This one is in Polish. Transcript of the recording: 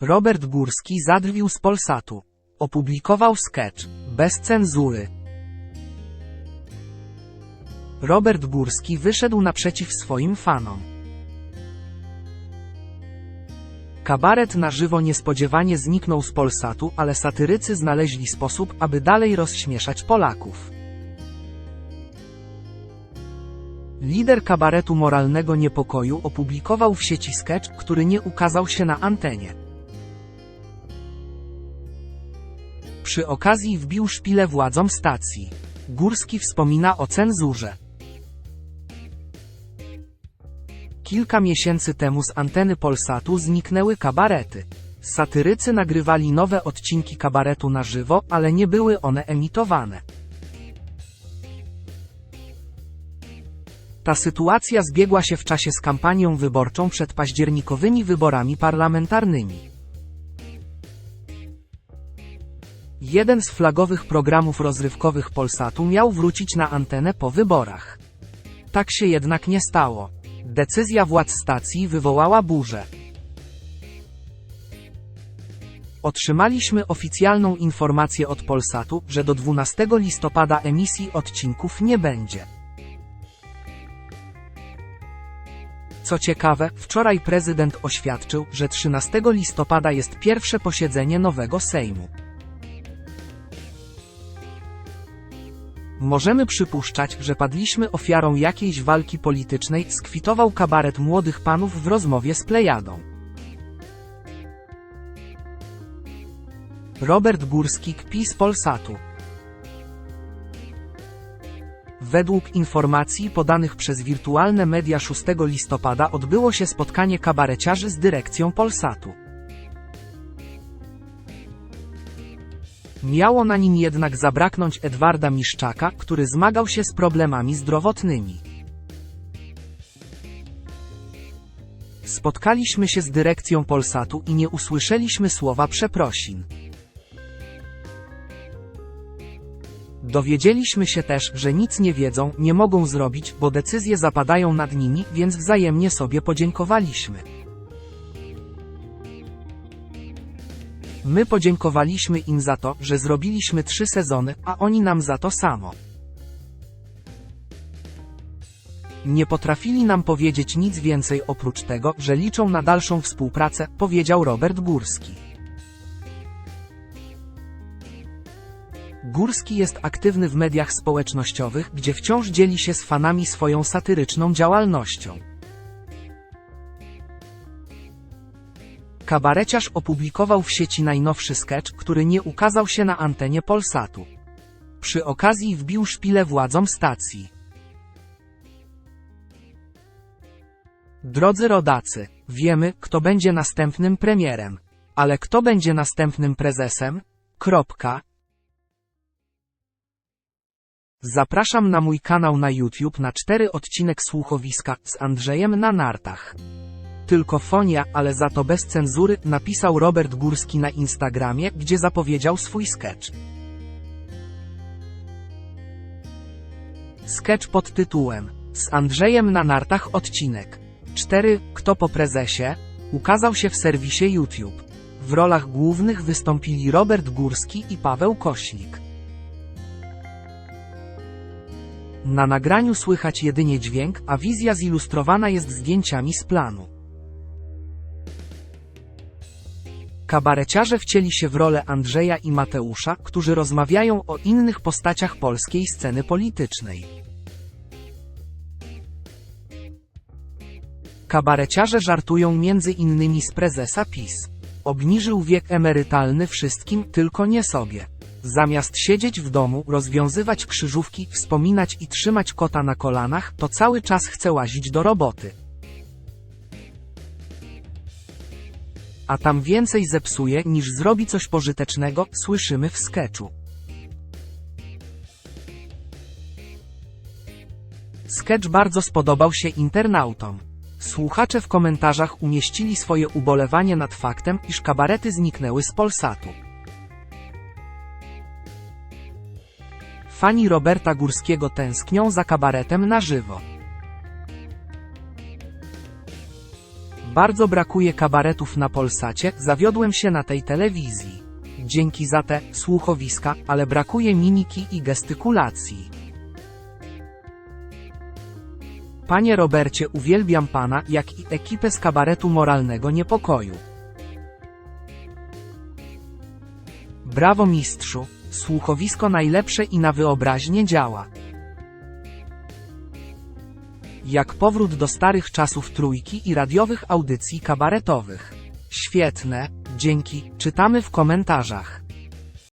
Robert Górski zadrwił z Polsatu. Opublikował sketch, bez cenzury. Robert Górski wyszedł naprzeciw swoim fanom. Kabaret na żywo niespodziewanie zniknął z Polsatu, ale satyrycy znaleźli sposób, aby dalej rozśmieszać Polaków. Lider kabaretu moralnego niepokoju opublikował w sieci sketch, który nie ukazał się na antenie. Przy okazji wbił szpilę władzom stacji. Górski wspomina o cenzurze. Kilka miesięcy temu z anteny Polsatu zniknęły kabarety. Satyrycy nagrywali nowe odcinki kabaretu na żywo, ale nie były one emitowane. Ta sytuacja zbiegła się w czasie z kampanią wyborczą przed październikowymi wyborami parlamentarnymi. Jeden z flagowych programów rozrywkowych Polsatu miał wrócić na antenę po wyborach. Tak się jednak nie stało. Decyzja władz stacji wywołała burzę. Otrzymaliśmy oficjalną informację od Polsatu, że do 12 listopada emisji odcinków nie będzie. Co ciekawe, wczoraj prezydent oświadczył, że 13 listopada jest pierwsze posiedzenie nowego Sejmu. Możemy przypuszczać, że padliśmy ofiarą jakiejś walki politycznej, skwitował kabaret młodych panów w rozmowie z Plejadą. Robert Górski kpi z Polsatu. Według informacji podanych przez wirtualne media 6 listopada odbyło się spotkanie kabareciarzy z dyrekcją Polsatu. Miało na nim jednak zabraknąć Edwarda Miszczaka, który zmagał się z problemami zdrowotnymi. Spotkaliśmy się z dyrekcją Polsatu i nie usłyszeliśmy słowa przeprosin. Dowiedzieliśmy się też, że nic nie wiedzą, nie mogą zrobić, bo decyzje zapadają nad nimi, więc wzajemnie sobie podziękowaliśmy. My podziękowaliśmy im za to, że zrobiliśmy trzy sezony, a oni nam za to samo. Nie potrafili nam powiedzieć nic więcej oprócz tego, że liczą na dalszą współpracę, powiedział Robert Górski. Górski jest aktywny w mediach społecznościowych, gdzie wciąż dzieli się z fanami swoją satyryczną działalnością. Kabareciarz opublikował w sieci najnowszy sketch, który nie ukazał się na antenie Polsatu. Przy okazji wbił szpilę władzom stacji. Drodzy rodacy, wiemy, kto będzie następnym premierem. Ale kto będzie następnym prezesem? Kropka. Zapraszam na mój kanał na YouTube na cztery odcinek słuchowiska z Andrzejem na nartach. Tylko fonia, ale za to bez cenzury, napisał Robert Górski na Instagramie, gdzie zapowiedział swój sketch. Sketch pod tytułem Z Andrzejem na nartach odcinek 4. Kto po prezesie? Ukazał się w serwisie YouTube. W rolach głównych wystąpili Robert Górski i Paweł Koślik. Na nagraniu słychać jedynie dźwięk, a wizja zilustrowana jest zdjęciami z planu. Kabareciarze wcieli się w rolę Andrzeja i Mateusza, którzy rozmawiają o innych postaciach polskiej sceny politycznej. Kabareciarze żartują między innymi z prezesa PiS. Obniżył wiek emerytalny wszystkim, tylko nie sobie. Zamiast siedzieć w domu, rozwiązywać krzyżówki, wspominać i trzymać kota na kolanach, to cały czas chce łazić do roboty. A tam więcej zepsuje niż zrobi coś pożytecznego, słyszymy w sketchu. Sketch bardzo spodobał się internautom. Słuchacze w komentarzach umieścili swoje ubolewanie nad faktem, iż kabarety zniknęły z Polsatu. Fani Roberta Górskiego tęsknią za kabaretem na żywo. Bardzo brakuje kabaretów na Polsacie, zawiodłem się na tej telewizji. Dzięki za te słuchowiska, ale brakuje mimiki i gestykulacji. Panie Robercie, uwielbiam pana, jak i ekipę z kabaretu moralnego niepokoju. Brawo mistrzu, słuchowisko najlepsze i na wyobraźnię działa. Jak powrót do starych czasów trójki i radiowych audycji kabaretowych. Świetne, dzięki, czytamy w komentarzach.